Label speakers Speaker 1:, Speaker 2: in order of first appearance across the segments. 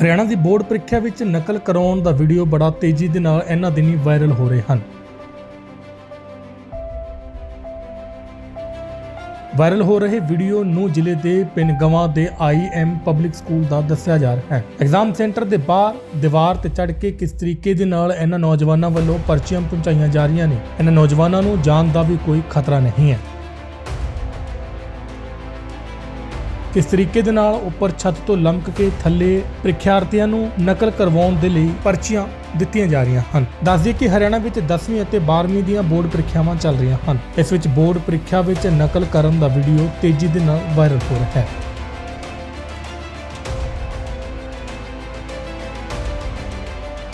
Speaker 1: ਹਰਿਆਣਾ ਦੀ board ਪ੍ਰੀਖਿਆ ਵਿੱਚ ਨਕਲ ਕਰਾਉਣ ਦਾ ਵੀਡੀਓ ਬੜਾ ਤੇਜ਼ੀ ਦੇ ਨਾਲ ਇਹਨਾਂ ਦਿਨੀ ਵਾਇਰਲ ਹੋ ਰਹੇ ਹਨ। ਵਾਇਰਲ ਹੋ ਰਹੇ ਵੀਡੀਓ ਨੂੰ ਜ਼ਿਲ੍ਹੇ ਦੇ ਪਿੰਗਵਾ ਦੇ ਆਈਐਮ ਪਬਲਿਕ ਸਕੂਲ ਦਾ ਦੱਸਿਆ ਜਾ ਰਿਹਾ ਹੈ। ਐਗਜ਼ਾਮ ਸੈਂਟਰ ਦੇ ਬਾਹਰ ਦੀਵਾਰ ਤੇ ਚੜ੍ਹ ਕੇ ਕਿਸ ਤਰੀਕੇ ਦੇ ਨਾਲ ਇਹਨਾਂ ਨੌਜਵਾਨਾਂ ਵੱਲੋਂ ਪਰਚੀਆਂ ਪਹੁੰਚਾਈਆਂ ਜਾ ਰਹੀਆਂ ਨੇ, ਇਹਨਾਂ ਨੌਜਵਾਨਾਂ ਨੂੰ ਜਾਨ ਦਾ ਵੀ ਕੋਈ ਖਤਰਾ ਨਹੀਂ ਹੈ। ਕਿਸ ਤਰੀਕੇ ਦੇ ਨਾਲ ਉੱਪਰ ਛੱਤ ਤੋਂ ਲੰਮਕ ਕੇ ਥੱਲੇ ਪ੍ਰੀਖਿਆਰਥੀਆਂ ਨੂੰ ਨਕਲ ਕਰਵਾਉਣ ਦੇ ਲਈ ਪਰਚੀਆਂ ਦਿੱਤੀਆਂ ਜਾ ਰਹੀਆਂ ਹਨ। ਦੱਸ ਦਈਏ ਕਿ ਹਰਿਆਣਾ ਵਿੱਚ 10ਵੀਂ ਅਤੇ 12ਵੀਂ ਦੀਆਂ ਬੋਰਡ ਪ੍ਰੀਖਿਆਵਾਂ ਚੱਲ ਰਹੀਆਂ ਹਨ। ਇਸ ਵਿੱਚ ਬੋਰਡ ਪ੍ਰੀਖਿਆ ਵਿੱਚ ਨਕਲ ਕਰਨ ਦਾ ਵੀਡੀਓ ਤੇਜ਼ੀ ਦੇ ਨਾਲ ਵਾਇਰਲ ਹੋ ਰਿਹਾ ਹੈ।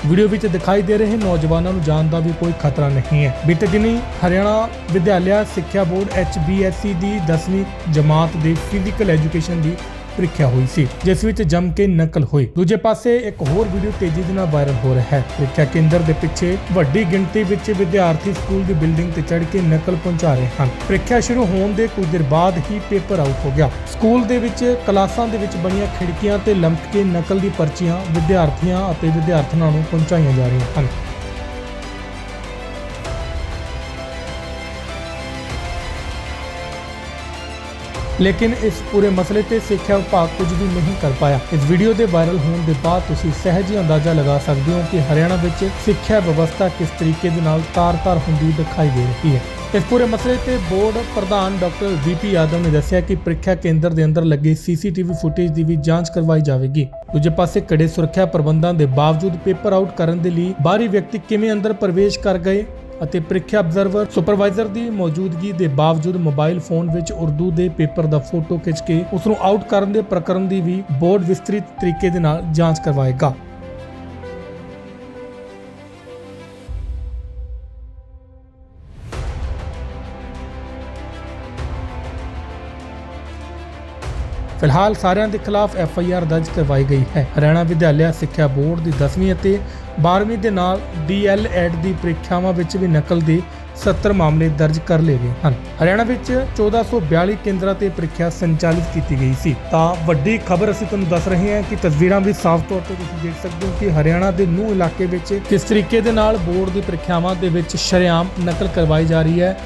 Speaker 1: ਵੀਡੀਓ ਵਿੱਚ ਦਿਖਾਈ ਦੇ ਰਹੇ ਨੌਜਵਾਨਾਂ ਨੂੰ ਜਾਨ ਦਾ ਵੀ ਕੋਈ ਖਤਰਾ ਨਹੀਂ ਹੈ। ਬੀਤੇ ਦਿਨੀ ਹਰਿਆਣਾ ਵਿਦਿਆਲਿਆ ਸਿੱਖਿਆ ਬੋਰਡ HBSC ਦੀ 10ਵੀਂ ਜਮਾਤ ਦੇ ਫਿਜ਼ੀਕਲ ਐਜੂਕੇਸ਼ਨ ਦੀ ਪ੍ਰੀਖਿਆ ਹੋਈ ਸੀ, ਜਿਸ ਵਿੱਚ ਜੰਮ ਕੇ ਨਕਲ ਹੋਈ। ਦੂਜੇ ਪਾਸੇ ਇੱਕ ਹੋਰ ਵੀਡੀਓ ਤੇਜ਼ੀ ਦੇ ਨਾਲ ਵਾਇਰਲ ਹੋ ਰਿਹਾ ਹੈ। ਪ੍ਰੀਖਿਆ ਕੇਂਦਰ ਦੇ ਪਿੱਛੇ ਵੱਡੀ ਗਿਣਤੀ ਵਿੱਚ ਵਿਦਿਆਰਥੀ ਸਕੂਲ ਦੀ ਬਿਲਡਿੰਗ ਤੇ ਚੜ੍ਹ ਕੇ ਨਕਲ ਪਹੁੰਚਾ ਰਹੇ ਹਨ। ਪ੍ਰੀਖਿਆ ਸ਼ੁਰੂ ਹੋਣ ਦੇ ਕੁਝ ਦੇਰ ਬਾਅਦ ਹੀ ਪੇਪਰ ਆਊਟ ਹੋ ਗਿਆ। ਸਕੂਲ ਦੇ ਵਿੱਚ ਕਲਾਸਾਂ ਦੇ ਵਿੱਚ ਬਣੀਆਂ ਖਿੜਕੀਆਂ ਤੇ ਲਮਕ ਕੇ ਨਕਲ ਦੀ ਪਰਚੀਆਂ ਵਿਦਿਆਰਥੀਆਂ ਅਤੇ ਵਿਦਿਆਰਥਣਾਂ ਨੂੰ ਪਹੁੰਚਾਈਆਂ ਜਾ ਰਹੀਆਂ ਹਨ। ਲੇਕਿਨ ਇਸ ਪੂਰੇ ਮਸਲੇ ਤੇ ਸਿੱਖਿਆ ਵਿਭਾਗ ਕੁਝ ਵੀ ਨਹੀਂ ਕਰ ਪਾਇਆ। ਇਸ ਵੀਡੀਓ ਦੇ ਵਾਇਰਲ ਹੋਣ ਦੇ ਬਾਅਦ ਤੁਸੀਂ ਸਹਿਜ ਹੀ ਅੰਦਾਜ਼ਾ ਲਗਾ ਸਕਦੇ ਹੋ ਕਿ ਹਰਿਆਣਾ ਵਿੱਚ ਸਿੱਖਿਆ ਵਿਵਸਥਾ ਕਿਸ ਤਰੀਕੇ ਦੇ ਨਾਲ ਤਾਰ-ਤਾਰ ਹੁੰਦੀ ਦਿਖਾਈ ਦੇ ਰਹੀ ਹੈ। ਇਸ ਪੂਰੇ ਮਸਲੇ ਤੇ ਬੋਰਡ ਪ੍ਰਧਾਨ ਡਾਕਟਰ ਵੀਪੀ ਯਾਦਵ ਨੇ ਦੱਸਿਆ ਕਿ ਪ੍ਰੀਖਿਆ ਕੇਂਦਰ ਦੇ ਅੰਦਰ ਲੱਗੇ ਸੀਸੀਟੀਵੀ ਫੁਟੇਜ ਦੀ ਵੀ ਜਾਂਚ ਕਰਵਾਈ ਜਾਵੇਗੀ। ਦੂਜੇ ਪਾਸੇ ਕੜੇ ਸੁਰੱਖਿਆ ਪ੍ਰਬੰਧਾਂ ਦੇ ਬਾਵਜੂਦ ਪੇਪਰ ਆਊਟ ਕਰਨ ਦੇ ਲਈ ਬਾਹਰੀ ਵਿਅਕਤੀ ਕਿਵੇਂ ਅੰਦਰ ਪ੍ਰਵੇਸ਼ ਕਰ ਗਏ ਅਤੇ ਪ੍ਰੀਖਿਆ ਅਬਜ਼ਰਵਰ ਸੁਪਰਵਾਈਜ਼ਰ ਦੀ ਮੌਜੂਦਗੀ ਦੇ ਬਾਵਜੂਦ ਮੋਬਾਈਲ ਫੋਨ ਵਿੱਚ ਉਰਦੂ ਦੇ ਪੇਪਰ ਦਾ ਫੋਟੋ ਖਿੱਚ ਕੇ ਉਸ ਨੂੰ ਆਊਟ ਕਰਨ ਦੇ ਪ੍ਰਕਰਨ ਦੀ ਵੀ ਬੋਰਡ ਵਿਸਤ੍ਰਿਤ ਤਰੀਕੇ ਦੇ ਨਾਲ ਜਾਂਚ ਕਰਵਾਏਗਾ। ਫਿਲਹਾਲ ਸਾਰਿਆਂ ਦੇ ਖਿਲਾਫ ਐਫ ਆਈ ਆਰ ਦਰਜ ਕਰਵਾਈ ਗਈ ਹੈ। ਹਰਿਆਣਾ ਵਿਦਿਆਲਿਆ ਸਿੱਖਿਆ ਬੋਰਡ ਦੀ 10ਵੀਂ ਅਤੇ 12ਵੀਂ ਦੇ ਨਾਲ ਡੀ ਐਲ ਐਡ ਦੀ ਪ੍ਰੀਖਿਆਵਾਂ ਵਿੱਚ ਵੀ ਨਕਲ ਦੇ 70 ਮਾਮਲੇ ਦਰਜ ਕਰ ਲਏ ਗਏ ਹਨ। ਹਰਿਆਣਾ ਵਿੱਚ 1442 ਕੇਂਦਰਾਂ ਤੇ ਪ੍ਰੀਖਿਆ ਸੰਚਾਲਿਤ ਕੀਤੀ ਗਈ ਸੀ। ਤਾਂ ਵੱਡੀ ਖਬਰ ਅਸੀਂ ਤੁਹਾਨੂੰ ਦੱਸ ਰਹੇ ਹਾਂ ਕਿ ਤਸਵੀਰਾਂ ਵੀ ਸਾਫ਼ ਤੌਰ ਤੇ ਤੁਸੀਂ ਦੇਖ ਸਕਦੇ ਹੋ ਕਿ ਹਰਿਆਣਾ ਦੇ ਨੂਹ ਇਲਾਕੇ ਵਿੱਚ ਕਿਸ ਤਰੀਕੇ ਦੇ ਨਾਲ ਬੋਰਡ ਦੀ ਪ੍ਰੀਖਿਆਵਾਂ ਦੇ ਵਿੱਚ ਸ਼ਰੇਆਮ ਨਕਲ ਕਰਵਾਈ ਜਾ ਰਹੀ ਹੈ।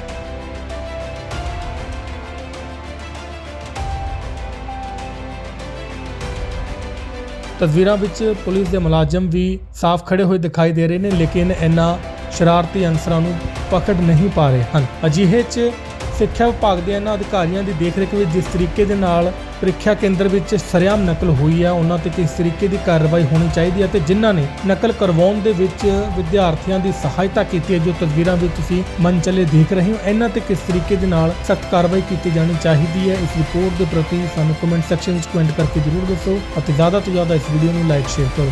Speaker 1: ਤਸਵੀਰਾਂ ਵਿੱਚ ਪੁਲਿਸ ਦੇ ਮੁਲਾਜ਼ਮ ਵੀ ਸਾਫ਼ ਖੜੇ ਹੋਏ ਦਿਖਾਈ ਦੇ ਰਹੇ ਨੇ, ਲੇਕਿਨ ਇਹਨਾਂ ਸ਼ਰਾਰਤੀ ਅਨਸਰਾਂ ਨੂੰ ਪਕੜ ਨਹੀਂ ਪਾ ਰਹੇ ਹਨ। ਅਜਿਹੇ 'ਚ ਸਿੱਖਿਆ ਵਿਭਾਗ ਦੇ ਇਹਨਾਂ ਅਧਿਕਾਰੀਆਂ ਦੀ ਦੇਖਰੇਖ ਵਿੱਚ ਜਿਸ ਤਰੀਕੇ ਦੇ ਨਾਲ ਪ੍ਰੀਖਿਆ ਕੇਂਦਰ ਵਿੱਚ ਸਰਿਆਮ ਨਕਲ ਹੋਈ ਹੈ ਉਹਨਾਂ ਤੇ ਕਿਸ ਤਰੀਕੇ ਦੀ ਕਾਰਵਾਈ ਹੋਣੀ ਚਾਹੀਦੀ ਹੈ ਤੇ ਜਿਨ੍ਹਾਂ ਨੇ ਨਕਲ ਕਰਵਾਉਣ ਦੇ ਵਿੱਚ ਵਿਦਿਆਰਥੀਆਂ ਦੀ ਸਹਾਇਤਾ ਕੀਤੀ ਹੈ, ਜੋ ਤਸਵੀਰਾਂ ਵਿੱਚ ਤੁਸੀਂ ਮਨ ਚਲੇ ਦੇਖ ਰਹੇ ਹੋ। ਇਹਨਾਂ ਤੇ ਕਿਸ ਤਰੀਕੇ ਦੇ ਨਾਲ ਸਖਤ ਕਾਰਵਾਈ ਕੀਤੀ ਜਾਣੀ ਚਾਹੀਦੀ ਹੈ, ਇਸ ਰਿਪੋਰਟ ਦੇ ਪ੍ਰਤੀ ਸਾਨੂੰ ਕਮੈਂਟ ਸੈਕਸ਼ਨ ਵਿੱਚ ਕਮੈਂਟ ਕਰਕੇ ਜ਼ਰੂਰ ਦੱਸੋ ਅਤੇ ਜ਼ਿਆਦਾ ਤੋਂ ਜ਼ਿਆਦਾ ਇਸ ਵੀਡੀਓ ਨੂੰ ਲਾਈਕ ਸ਼ੇਅਰ ਕਰੋ।